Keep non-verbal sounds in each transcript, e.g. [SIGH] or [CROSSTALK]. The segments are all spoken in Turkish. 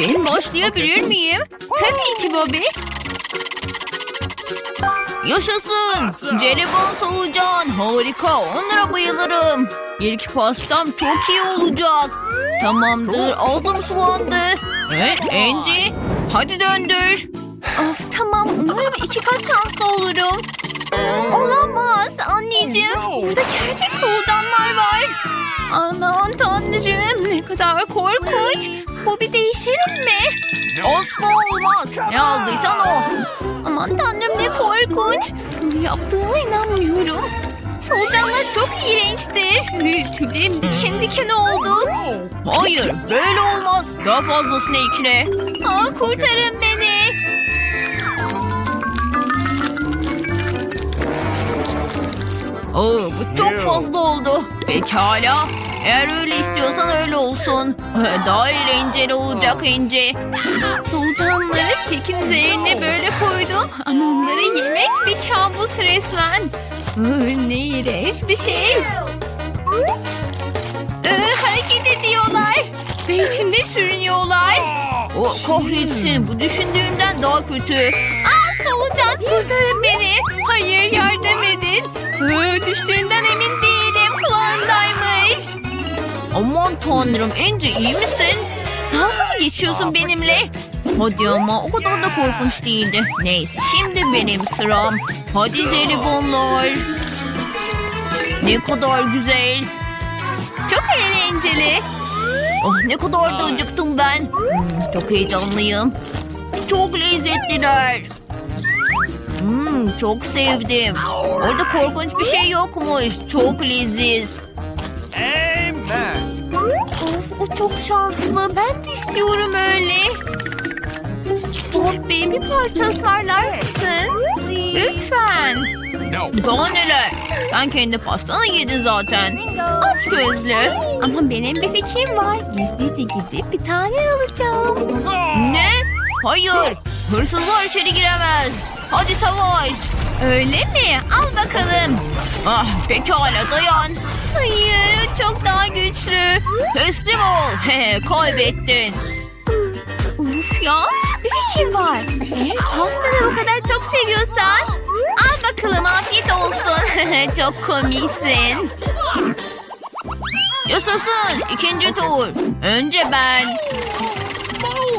Ben başlayabilir miyim? Tabii ki Bobby. Yaşasın. Jelibon solucan. Harika. Onlara bayılırım. İlk pastam çok iyi olacak. Tamamdır. Ağzım sulandı. Evet Angie. Hadi döndür. Of tamam. Umarım iki kat şanslı olurum. Olamaz anneciğim. Burada gerçek solucanlar var. Aman tanrım ne kadar korkunç. Bu bir değişelim mi? Asla olmaz. Ne aldıysan o. Aman tanrım ne korkunç. Bunu yaptığına inanmıyorum. Solucanlar çok iğrençtir. Tüylerim diken diken oldu. Hayır böyle olmaz. Daha fazlasını ekle. Aa, kurtarın beni. Aa, bu çok fazla oldu. Pekala. Eğer öyle istiyorsan öyle olsun. [LAUGHS] Daha eğlenceli olacak ince. Solucanları kekin üzerine böyle koydum. Ama onları yemek bir kabus resmen. [LAUGHS] Ne iğrenç bir şey. Iı, hareket ediyorlar. Ve içinde sürünüyorlar. O kahretsin. Bu düşündüğümden daha kötü. Aa solucan kurtarın beni. Hayır yardım edin. Iı, düştüğünden emin değilim. Kulağındaymış. Aman tanrım Ence iyi misin? Dalga mı geçiyorsun benimle? Hadi ama o kadar da korkunç değildi. Neyse şimdi benim sıram. Hadi jelibonlar. Ne kadar güzel. Çok eğlenceli. Oh ne kadar da acıktım ben. Hmm, çok heyecanlıyım. Çok lezzetliler. Hmm, çok sevdim. Orada korkunç bir şey yokmuş. Çok leziz. Amen. Of, o çok şanslı. Ben de istiyorum öyle. Bob bir parça ısmarlar mısın? Lütfen. Daha neler? Sen kendi pastanı yedin zaten. Aç gözlü. Ama benim bir fikrim var. Gizlice gidip bir tane alacağım. Ne? Hayır. Hırsızlar içeri giremez. Hadi savaş. Öyle mi? Al bakalım. Ah pekala dayan. Hayır çok daha güçlü. Teslim ol. He, [LAUGHS] kaybettin. Uf ya bir fikrim var. Eğer pastanı bu kadar çok seviyorsan al bakalım afiyet olsun. [LAUGHS] çok komiksin. Yaşasın ikinci tur. Önce ben.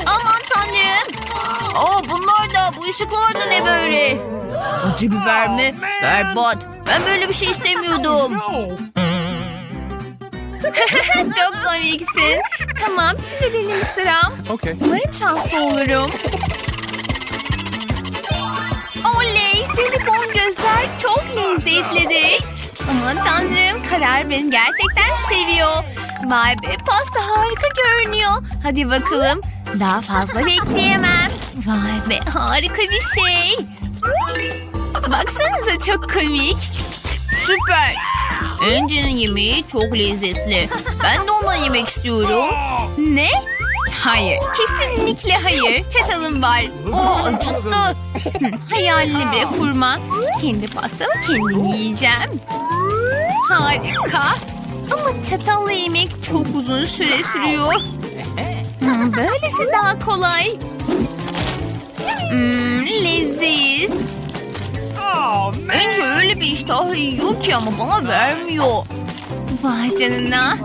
Aman tanrım. Aa bunlar da bu ışıklar da ne böyle? Acı biber mi? Berbat. Ben böyle bir şey istemiyordum. [LAUGHS] Çok komiksin. Tamam şimdi benim sıram. Okay. Umarım şanslı olurum. Oley! Jelibon gözler çok lezzetlidir. Aman tanrım karar beni gerçekten seviyor. Vay be pasta harika görünüyor. Hadi bakalım. Daha fazla bekleyemem. Vay be harika bir şey. Baksanıza çok komik. Süper. Angel'in yemeği çok lezzetli. Ben de ondan yemek istiyorum. Ne? Hayır, kesinlikle hayır. Çatalım var. O acıttı. Hı, Hayalini bile kurma. Kendi pastamı kendim yiyeceğim. Harika. Ama çatalla yemek çok uzun süre sürüyor. Böylesi daha kolay. Hmm, leziz. Oh. Önce öyle bir iştahla yiyor ki ama bana vermiyor. Vay canına.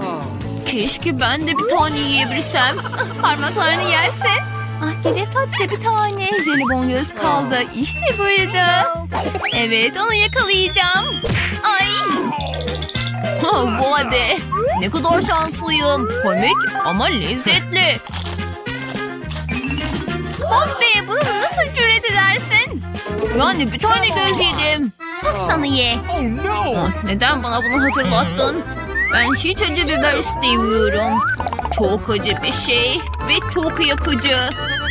Keşke ben de bir tane yiyebilsem. [LAUGHS] Parmaklarını yersin. Ah gide sadece bir tane jelibon göz kaldı. İşte burada. Evet onu yakalayacağım. Ay. Ha, vay be. Ne kadar şanslıyım. Komik ama lezzetli. Bob be bunu nasıl cüret edersin? Yani bir tane göz yedim. Pastanı ye. Oh no. Ah, neden bana bunu hatırlattın? Ben hiç acı biber istemiyorum. Çok acı bir şey ve çok yakıcı.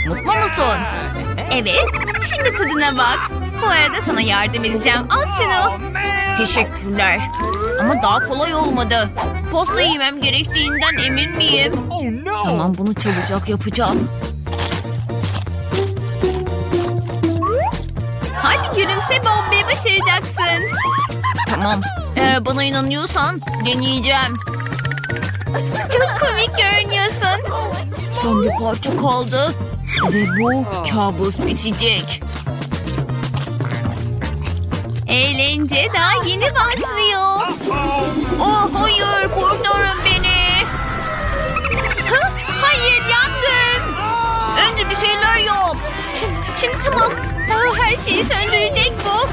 Mutlu musun? Evet. Şimdi tadına bak. Bu arada sana yardım edeceğim. Al şunu. Teşekkürler. Ama daha kolay olmadı. Pasta yemem gerektiğinden emin miyim? Oh. Tamam bunu çabucak yapacağım. Hadi gülümse Bobby başaracaksın. Tamam. Eğer bana inanıyorsan deneyeceğim. Çok komik görünüyorsun. Son bir parça kaldı. Ve bu kabus bitecek. Eğlence daha yeni başlıyor. Oh hayır kurtarın beni. Ha, hayır yangın. Önce bir şeyler yap. Şimdi, şimdi tamam. Ah, her şeyi söndürecek bu.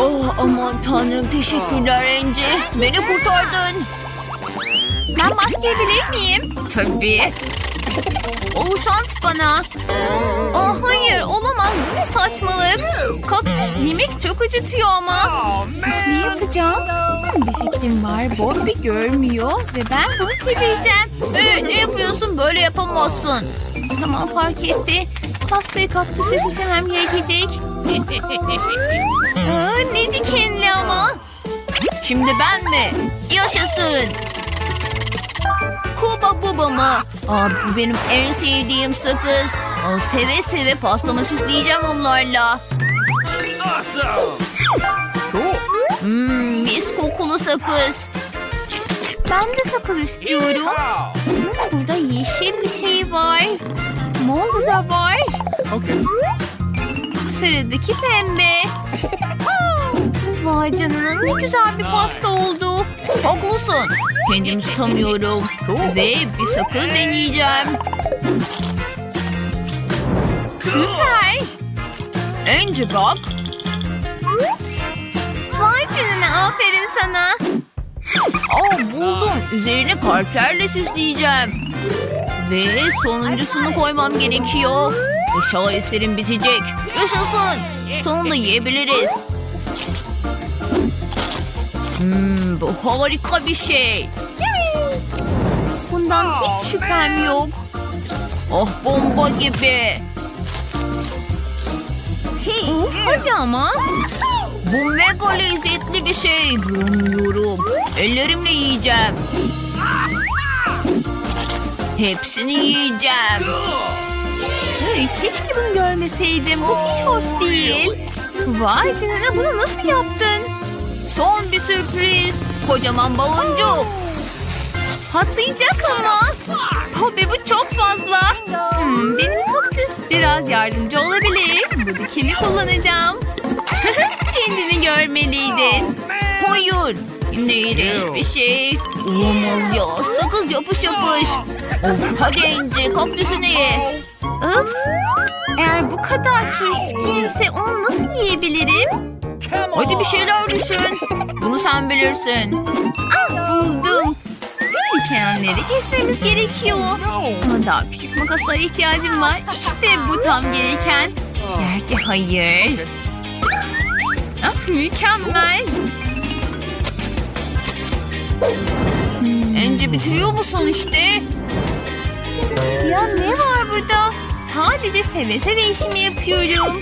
Oh aman tanrım teşekkürler Ence. Beni kurtardın. Ben başlayabilir miyim? Tabii. Ol şans bana. Aa, hayır olamaz bu ne saçmalık. Kaktüs yemek çok acıtıyor ama. Oh, Ne yapacağım? Hmm, Bir fikrim var. Bobby görmüyor ve ben bunu çevireceğim. Ee, ne yapıyorsun? Böyle yapamazsın. Tamam fark etti. Pastayı kaktüse süslemem gerekecek. [LAUGHS] Aa, ne dikenli ama. Şimdi ben mi? Yaşasın. Kuba buba mı? Aa, bu benim en sevdiğim sakız. Aa, seve seve pastamı süsleyeceğim onlarla. Hmm, mis kokulu sakız. Ben de sakız istiyorum. Hmm, burada yeşil bir şey var. Mor da var. Okay. Sıradaki pembe. Vay canına ne güzel bir pasta oldu. Haklısın. Kendimi tutamıyorum. Ve bir sakız deneyeceğim. Süper. Önce bak. Vay canına aferin sana. Aa buldum. Üzerine kalplerle süsleyeceğim. Ve sonuncusunu koymam gerekiyor. Ve şaheserim bitecek. Yaşasın. Sonunda yiyebiliriz. Hmm, bu harika bir şey. Bundan hiç şüphem yok. Oh bomba gibi. Uf hadi ama. Bu mega lezzetli bir şey. Bilmiyorum. Ellerimle yiyeceğim. Hepsini yiyeceğim. Ay, keşke bunu görmeseydim. Bu hiç hoş değil. Vay canına bunu nasıl yaptın? Son bir sürpriz. Kocaman baloncuk. Patlayacak ama. Hobi bu çok fazla. Hmm, benim kaktüs biraz yardımcı olabilir. Bu dikeni kullanacağım. [LAUGHS] Kendini görmeliydin. Hayır. Ne iğrenç bir şey. Olamaz ya. Sakız yapış yapış. Hadi Ence kaktüsünü ye. Ups. Eğer bu kadar keskinse onu nasıl yiyebilirim? Hadi bir şeyler düşün. Bunu sen bilirsin. Ah buldum. Dikenleri kesmemiz gerekiyor. Ama daha küçük makaslara ihtiyacım var. İşte bu tam gereken. Gerçi hayır. Ah mükemmel. Önce bitiriyor musun işte? Ya ne var burada? Sadece seve seve işimi yapıyorum.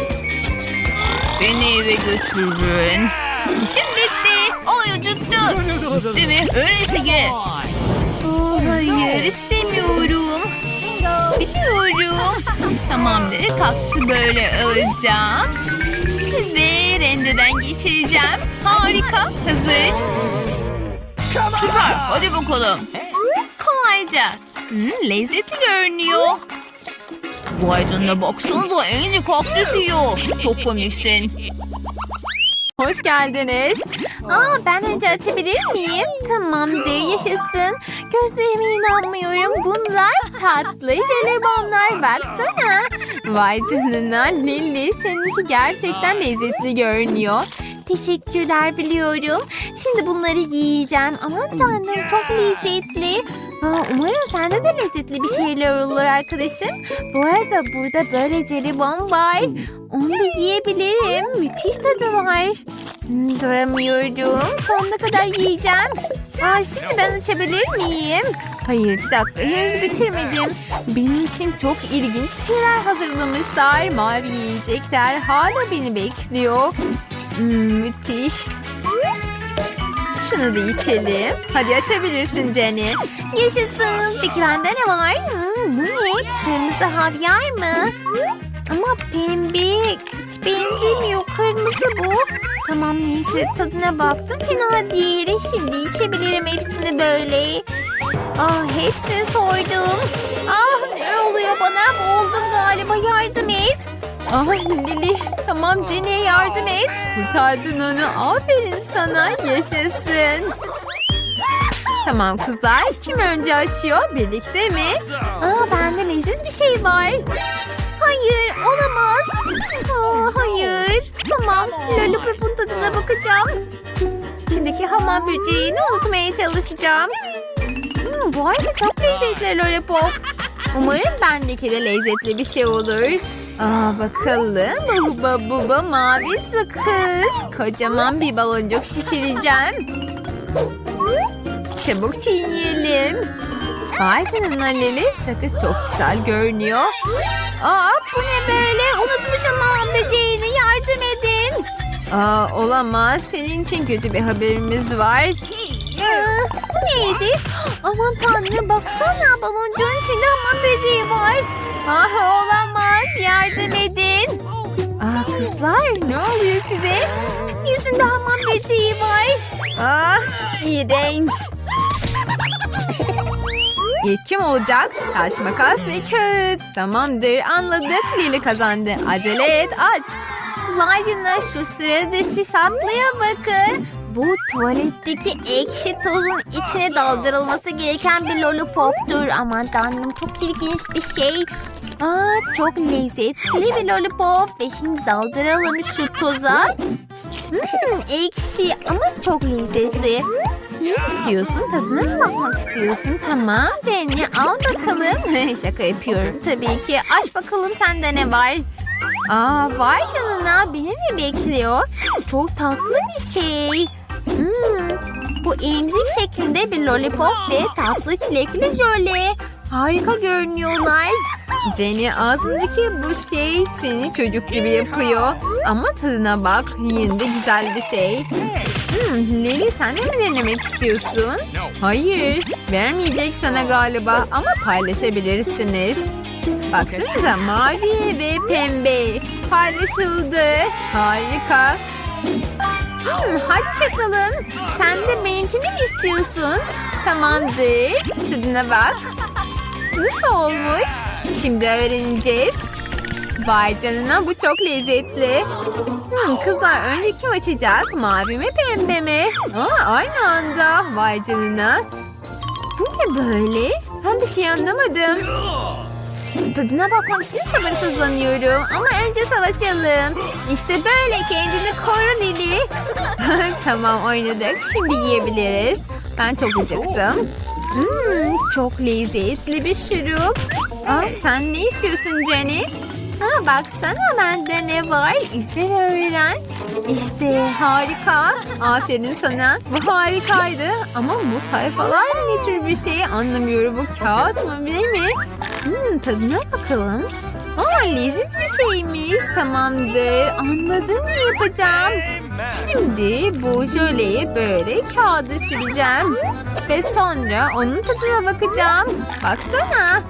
Beni eve götürün. İşim bitti. Ay acıttı. Bitti mi? Öyleyse ye. Oh, hayır istemiyorum. Biliyorum. Tamamdır kaktüsü böyle alacağım. Ve rendeden geçireceğim. Harika. Hazır. Süper. Hadi bakalım. Kolayca. Hmm, lezzetli görünüyor. Vay canına baksanıza Ence kaktüs yiyor. Çok komiksin. Hoş geldiniz. Aa, ben önce açabilir miyim? Tamamdır yaşasın. Gözlerime inanmıyorum. Bunlar tatlı jelibonlar baksana. Vay canına Lili seninki gerçekten lezzetli görünüyor. Teşekkürler biliyorum. Şimdi bunları yiyeceğim. Aman tanrım çok lezzetli. Aa, umarım sende de lezzetli bir şeyler olur arkadaşım. Bu arada burada böyle jelibon var. Onu da yiyebilirim. Müthiş tadı var. Hmm, duramıyorum. Sonuna kadar yiyeceğim. Aa, şimdi ben açabilir miyim? Hayır bir dakika henüz bitirmedim. Benim için çok ilginç bir şeyler hazırlamışlar. Mavi yiyecekler hala beni bekliyor. Müthiş. Şunu da içelim. Hadi açabilirsin Jenny. Yaşasın. Peki bende ne var? Hmm, bu ne? Kırmızı havyar mı? Ama pembe hiç benzemiyor. Kırmızı bu. Tamam neyse tadına baktım. Fena değil. Şimdi içebilirim hepsini böyle. Ah hepsini soydum. Ah ne oluyor bana? Boğuldum galiba yardım et. Ah Lili tamam Jenny'e yardım et. Kurtardın onu. Aferin sana. Yaşasın. Tamam kızlar. Kim önce açıyor? Birlikte mi? Aa bende leziz bir şey var. Hayır olamaz. Aa, hayır. Tamam lollipopun tadına bakacağım. İçindeki hamam böceğini unutmaya çalışacağım. Hmm, bu arada çok lezzetli lollipop. Umarım bendeki de lezzetli bir şey olur. Aa bakalım. Buba buba mavi sakız. Kocaman bir baloncuk şişireceğim. Çabuk çiğneyelim. Vay canına Lili. Sakız çok güzel görünüyor. Aa bu ne böyle? Unutmuşum hamam böceğini. Yardım edin. Aa olamaz. Senin için kötü bir haberimiz var. Aa, bu neydi? Aman tanrım baksana baloncuğun içinde hamam böceği var. Ah olamaz kızlar ne oluyor size? Yüzünde hamam böceği var. Ah iğrenç. İlk kim olacak? Taş, makas ve kağıt. Tamamdır anladık. Lili kazandı. Acele et aç. Canına şu sıra dışı şaplıya bakın. Bu tuvaletteki ekşi tozun içine daldırılması gereken bir lollipoptur. Aman tanrım çok ilginç bir şey. Aa, çok lezzetli bir lollipop. Ve şimdi daldıralım şu toza. Hmm, ekşi ama çok lezzetli. Ne istiyorsun? Tadına mı bakmak istiyorsun? Tamam Jenny al bakalım. [LAUGHS] Şaka yapıyorum tabii ki. Aç bakalım sende ne var? Aa vay canına beni mi bekliyor? Çok tatlı bir şey. Hmm, bu emzik şeklinde bir lollipop ve tatlı çilekli jöle. Harika görünüyorlar. Jenny ağzındaki bu şey seni çocuk gibi yapıyor. Ama tadına bak yine de güzel bir şey. Hmm, Lily sen de mi denemek istiyorsun? Hayır, vermeyecek sana galiba ama paylaşabilirsiniz. Baksanıza mavi ve pembe paylaşıldı. Harika. Hmm, hadi çakalım. Sen de benimkini mi istiyorsun? Tamamdır. Tadına bak. Nasıl olmuş? Şimdi öğreneceğiz. Vay canına bu çok lezzetli. Hmm, kızlar önce kim açacak? Mavi mi pembe mi? Aa, aynı anda. Vay canına. Bu ne böyle? Ben bir şey anlamadım. Tadına bakmak için sabırsızlanıyorum. Ama önce savaşalım. İşte böyle kendini koru Lili. [LAUGHS] tamam oynadık. Şimdi yiyebiliriz. Ben çok acıktım. Hmm, çok lezzetli bir şurup. Aa, sen ne istiyorsun Jenny? Ha, baksana bende ne var? İzle ve öğren. İşte harika. Aferin sana. Bu harikaydı. Ama bu sayfalar ne tür bir şey anlamıyorum. Bu kağıt mı ne mi? Hmm, tadına bakalım. Aa, leziz bir şeymiş. Tamamdır. Anladım ne yapacağım. Şimdi bu jöleyi böyle kağıda süreceğim. Ve sonra onun tadına bakacağım. Baksana.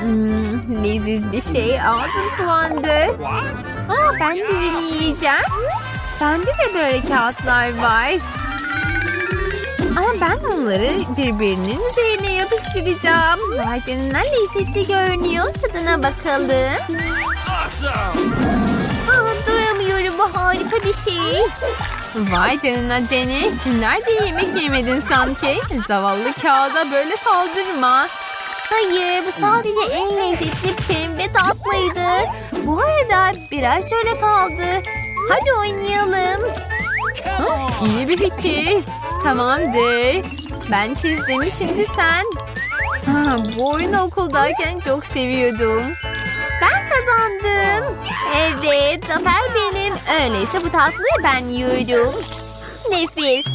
Hmm, leziz bir şey. Ağzım sulandı. Aa, ben de deneyeceğim. Bende de böyle kağıtlar var. Ama ben onları birbirinin üzerine yapıştıracağım. Vay canına lezzetli görünüyor. Tadına bakalım. Awesome! Aa, duramıyorum bu harika bir şey. Vay canına Jenny. Günlerdir yemek yemedin sanki. Zavallı kağıda böyle saldırma. Hayır bu sadece en lezzetli pembe tatlıydı. Bu arada biraz şöyle kaldı. Hadi oynayalım. Ah, iyi bir fikir. Tamamdır. Ben çizdim şimdi sen. Ha, bu oyunu okuldayken çok seviyordum. Ben kazandım. Evet, zafer benim. Öyleyse bu tatlıyı ben yiyorum. Nefis.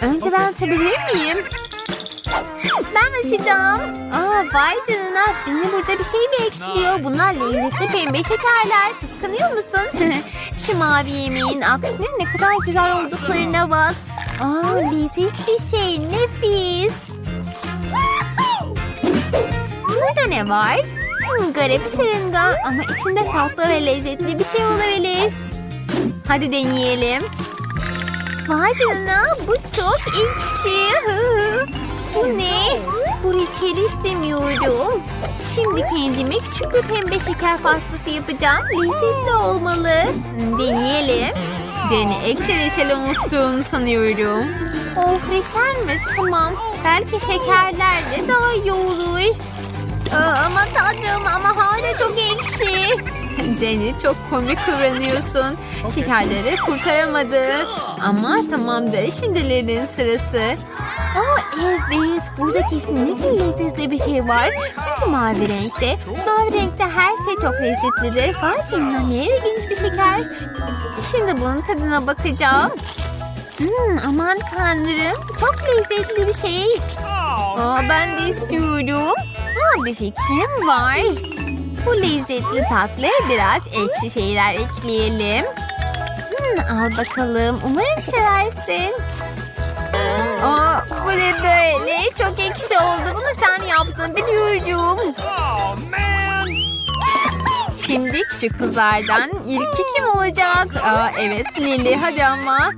Önce ben açabilir miyim? Ben açacağım. Aa, vay canına. Beni burada bir şey bekliyor. Bunlar lezzetli pembe şekerler. Kıskanıyor musun? [LAUGHS] Şu mavi yemeğin aksine ne kadar güzel olduklarına bak. Aa, leziz bir şey. Nefis. Burada ne var? Hmm, garip şırınga ama içinde tatlı ve lezzetli bir şey olabilir. Hadi deneyelim. Vay canına bu çok ekşi. bu ne? Bu reçeli istemiyorum. Şimdi kendime küçük bir pembe şeker pastası yapacağım. Lezzetli olmalı. Hmm, Deneyelim. Jenny ekşi reçeli unuttuğunu sanıyorum. Of reçel mi? Tamam. Belki şekerlerle daha iyi olur. Aa, ama tanrım ama hala çok ekşi. [LAUGHS] Jenny çok komik kıvranıyorsun. Şekerleri kurtaramadı. Ama tamamdır şimdilerin sırası. Aa, evet burada kesinlikle lezzetli bir şey var. Çünkü mavi renkte. Mavi renkte her şey çok lezzetlidir. Canına ne ilginç bir şeker. Şimdi bunun tadına bakacağım. Hmm, aman tanrım çok lezzetli bir şey. Aa, ben de istiyorum. Aa, bir fikrim var. Bu lezzetli tatlıya biraz ekşi şeyler ekleyelim. Hmm, al bakalım. Umarım seversin. Aa, bu ne böyle? Çok ekşi oldu. Bunu sen yaptın biliyorum. Oh. Şimdi küçük kızlardan ilki kim olacak? Aa, evet Lili hadi ama.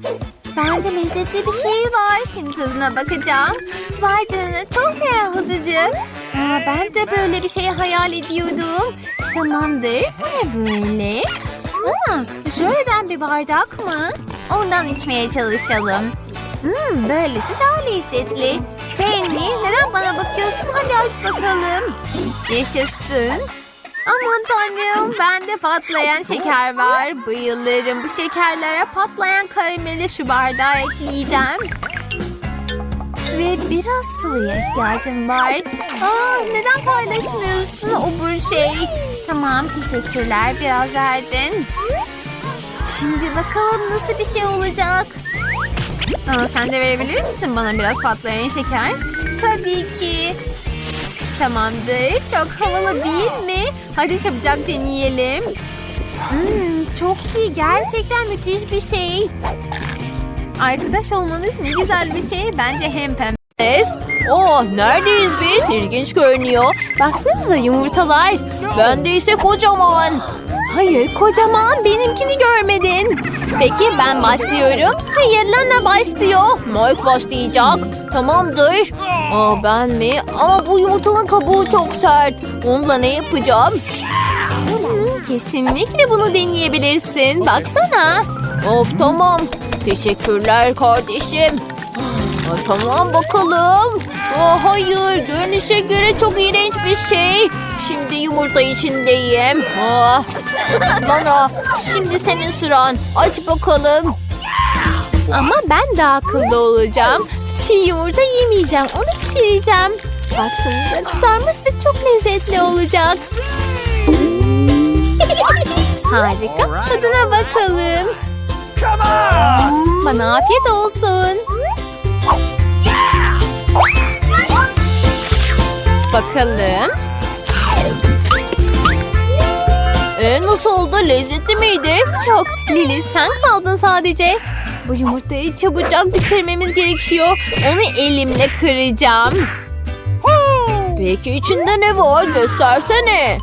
Bende lezzetli bir şey var. Şimdi tadına bakacağım. Vay canına çok ferahlatıcı. Aa, ben de böyle bir şey hayal ediyordum. Tamamdır. Bu ne böyle? Aa, şöyleden bir bardak mı? Ondan içmeye çalışalım. Hmm, böylesi daha lezzetli. Jenny neden bana bakıyorsun? Hadi aç bakalım. Yaşasın. Aman tanrım bende patlayan şeker var. Bayılırım bu şekerlere patlayan karameli şu bardağa ekleyeceğim. Ve biraz sıvıya ihtiyacım var. Aa, neden paylaşmıyorsun o bu şey? Tamam teşekkürler biraz verdin. Şimdi bakalım nasıl bir şey olacak. Aa, sen de verebilir misin bana biraz patlayan şeker? Tabii ki. Tamamdır. Çok havalı değil mi? Hadi çabucak deneyelim. Hmm, çok iyi. Gerçekten müthiş bir şey. Arkadaş olmanız ne güzel bir şey. Bence hem pembes. Oh neredeyiz biz? İlginç görünüyor. Baksanıza yumurtalar. Bende ise kocaman. Hayır kocaman. Benimkini görmedin. Peki ben başlıyorum. Hayır Lana başlıyor. Mike başlayacak. Tamamdır. Aa ben mi? Ama bu yumurtanın kabuğu çok sert. Onunla ne yapacağım? Kesinlikle bunu deneyebilirsin. Baksana. Of tamam. Teşekkürler kardeşim. Tamam bakalım. Aa, hayır görünüşe göre çok iğrenç bir şey. Şimdi yumurta içindeyim. Aa, Lana şimdi senin sıran. Aç bakalım. Ama ben daha akıllı olacağım. Çiğ yumurta yemeyeceğim. Onu pişireceğim. Baksanıza kızarmış ve çok lezzetli olacak. [LAUGHS] Harika. Tadına bakalım. Bana afiyet olsun. Bakalım. Nasıl oldu? Lezzetli miydi? Çok. Lili sen kaldın sadece. Bu yumurtayı çabucak bitirmemiz gerekiyor. Onu elimle kıracağım. Peki içinde ne var? Göstersene.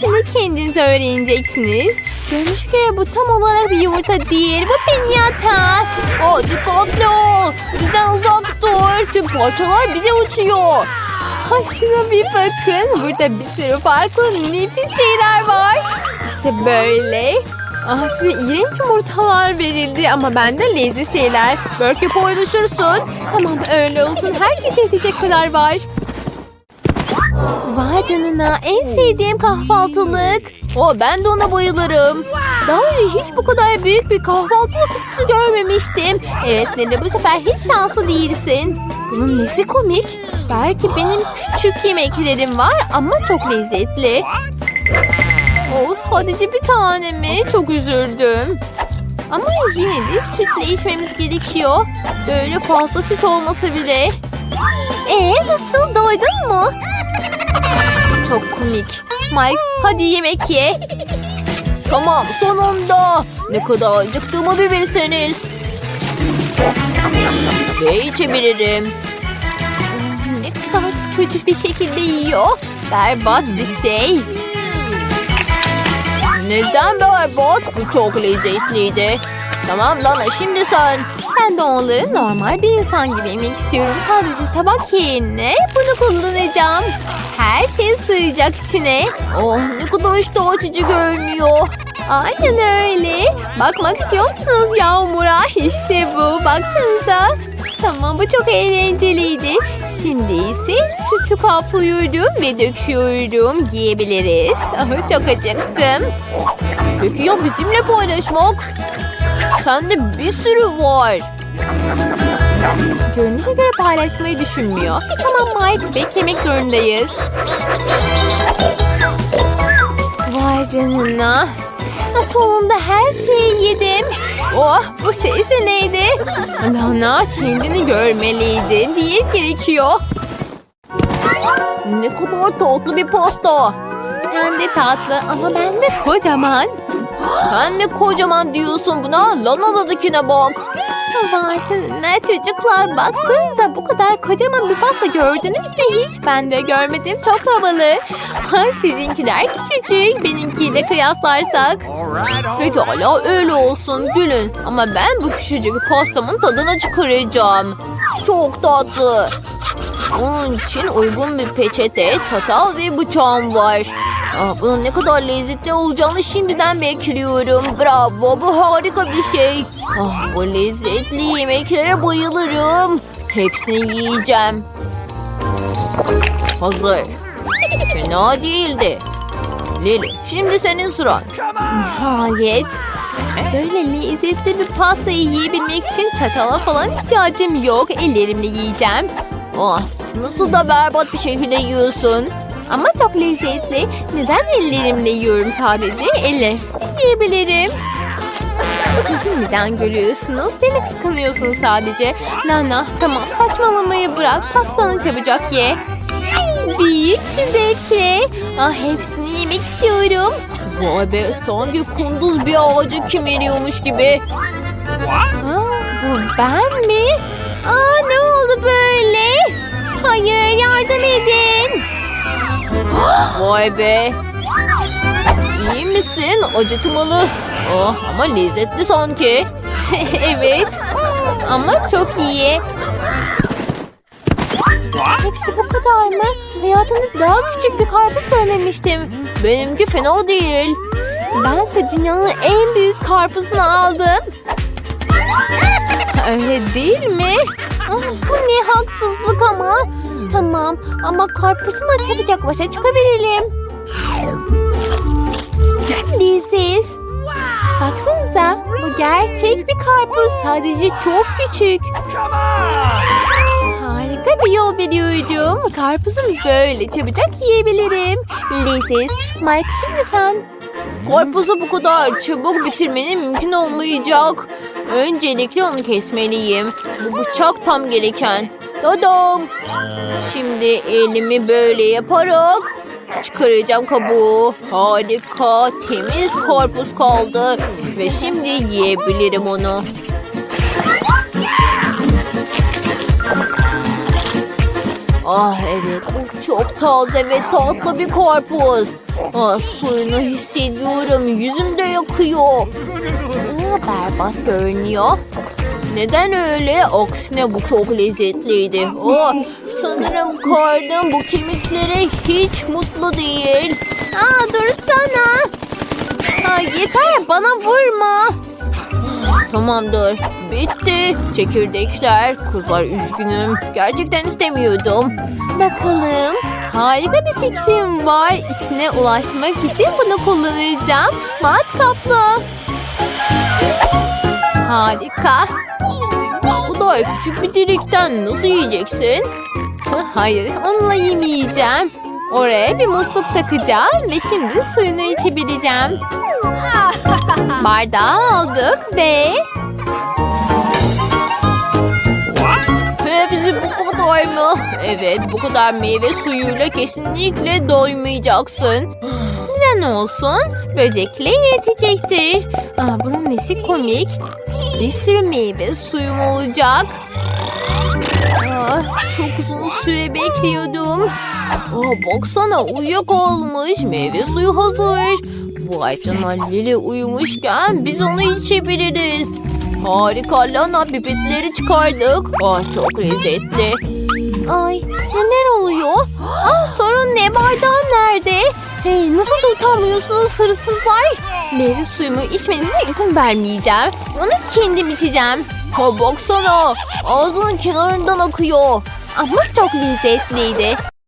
Şimdi kendiniz öğreneceksiniz. Görünüşe göre bu tam olarak bir yumurta değil. Bu pinyata. O dikkatli ol. Bizden uzak dur. Tüm parçalar bize uçuyor. Ha şuna bir bakın. Burada bir sürü farklı nefis şeyler var. İşte böyle. Ah size iğrenç yumurtalar verildi ama benden lezzetli şeyler. Belki paylaşırsın. Tamam öyle olsun. Herkese yetecek kadar var. Vay canına en sevdiğim kahvaltılık. O ben de ona bayılırım. Daha önce hiç bu kadar büyük bir kahvaltılık kutusu görmemiştim. Evet Nene bu sefer hiç şanslı değilsin. Bunun nesi komik? Belki benim küçük yemeklerim var ama çok lezzetli. O sadece bir tane mi? Çok üzüldüm. Ama yine de sütle içmemiz gerekiyor. Böyle fazla süt olmasa bile. Ee nasıl doydun mu? Çok komik. Mike hadi yemek ye. Tamam sonunda. Ne kadar acıktığımı bir bilseniz. Ve içebilirim. Ne kadar kötü bir şekilde yiyor. Berbat bir şey. Neden berbat? Bu çok lezzetliydi. Tamam Lana şimdi sen. Ben de onları normal bir insan gibi yemek istiyorum. Sadece tabak yerine bunu kullanacağım. Her şey sığacak içine. Oh ne kadar iştah açıcı görünüyor. Aynen öyle. Bakmak istiyor musunuz Yağmur'a? İşte bu. Baksanıza. Tamam bu çok eğlenceliydi. Şimdi ise sütü kaplıyorum ve döküyorum. Yiyebiliriz. Ah, çok acıktım. Peki ya bizimle paylaşmak? Sende bir sürü var. Görünüşe göre paylaşmayı düşünmüyor. Tamam Mike beklemek zorundayız. Vay canına. Ha, Sonunda her şeyi yedim. Oh bu ses de neydi? Lana kendini görmeliydin. Diyet gerekiyor. Ne kadar tatlı bir pasta. Sen de tatlı ama ben de kocaman. Sen ne kocaman diyorsun buna? Lana'dakine bak. Vay çocuklar baksanıza bu kadar kocaman bir pasta gördünüz mü hiç? Ben de görmedim çok havalı. Ha, sizinkiler küçücük benimkiyle kıyaslarsak. Pekala öyle olsun gülün. Ama ben bu küçücük pastamın tadını çıkaracağım. Çok tatlı. Onun için uygun bir peçete, çatal ve bıçağım var. Aa, bunun ne kadar lezzetli olacağını şimdiden bekliyorum. Bravo, bu harika bir şey. Ah, bu lezzetli yemeklere bayılırım. Hepsini yiyeceğim. Hazır. Fena değildi. Lili, şimdi senin sıran. Nihayet. Böyle lezzetli bir pastayı yiyebilmek için çatala falan ihtiyacım yok. Ellerimle yiyeceğim. Oh, nasıl da berbat bir şekilde yiyorsun. Ama çok lezzetli. Neden ellerimle yiyorum sadece? Ellersiz yiyebilirim. [LAUGHS] Neden görüyorsunuz? Beni kıskanıyorsun sadece. Lana tamam saçmalamayı bırak. Pastanı çabucak ye. Büyük bir zevkle. Ah hepsini yemek istiyorum. Vay be sanki kunduz bir ağacı kemeriyormuş gibi. Aa, bu ben mi? Aa ne oldu böyle? Hayır yardım edin. Vay be. İyi misin? Acıtmalı. Oh, ama lezzetli sanki. [LAUGHS] evet. Ama çok iyi. Hepsi bu kadar mı? Hayatımda daha küçük bir karpuz görmemiştim. Benimki fena değil. Bense dünyanın en büyük karpuzunu aldım. Öyle değil mi? Bu ne haksızlık ama. Tamam ama karpuzumla çabucak başa çıkabilirim. Leziz. Baksanıza bu gerçek bir karpuz. Sadece çok küçük. Harika bir yol biliyordum. Karpuzu böyle çabucak yiyebilirim. Leziz. Mike şimdi sen. Karpuzu bu kadar çabuk bitirmenin mümkün olmayacak. Öncelikle onu kesmeliyim. Bu bıçak tam gereken. Dadam. Şimdi elimi böyle yaparak çıkaracağım kabuğu. Harika. Temiz karpuz kaldı. Ve şimdi yiyebilirim onu. Ah evet bu çok taze ve tatlı bir karpuz. Ah, suyunu hissediyorum yüzümde yakıyor. Aa, berbat görünüyor. Neden öyle? Aksine bu çok lezzetliydi. Oh, sanırım karnım bu kemiklere hiç mutlu değil. Aa, dursana. Ha, yeter bana vurma. Tamamdır. Bitti. Çekirdekler. Kızlar üzgünüm. Gerçekten istemiyordum. Bakalım. Harika bir fikrim var. İçine ulaşmak için bunu kullanacağım. Matkaplı. Harika. Bu kadar küçük bir delikten nasıl yiyeceksin? Hayır, onunla yemeyeceğim. Oraya bir musluk takacağım ve şimdi suyunu içebileceğim. [LAUGHS] Bardağı aldık ve... kadar mı? Evet, bu kadar meyve suyuyla kesinlikle doymayacaksın. Neden olsun? Böcekle yetecektir. Aa, bunun nesi komik? Bir sürü meyve suyum olacak. Ah, çok uzun süre bekliyordum. Aa, baksana uyuyakalmış. Meyve suyu hazır. Vay canına Lili uyumuşken biz onu içebiliriz. Harika Lana pipetleri çıkardık. Ah çok lezzetli. Ay neler oluyor? Ah sorun ne bardağın nerede? Hey nasıl da utanmıyorsunuz hırsızlar? Meyve suyumu içmenize izin vermeyeceğim. Onu kendim içeceğim. Ha baksana ağzının kenarından akıyor. Ama çok lezzetliydi.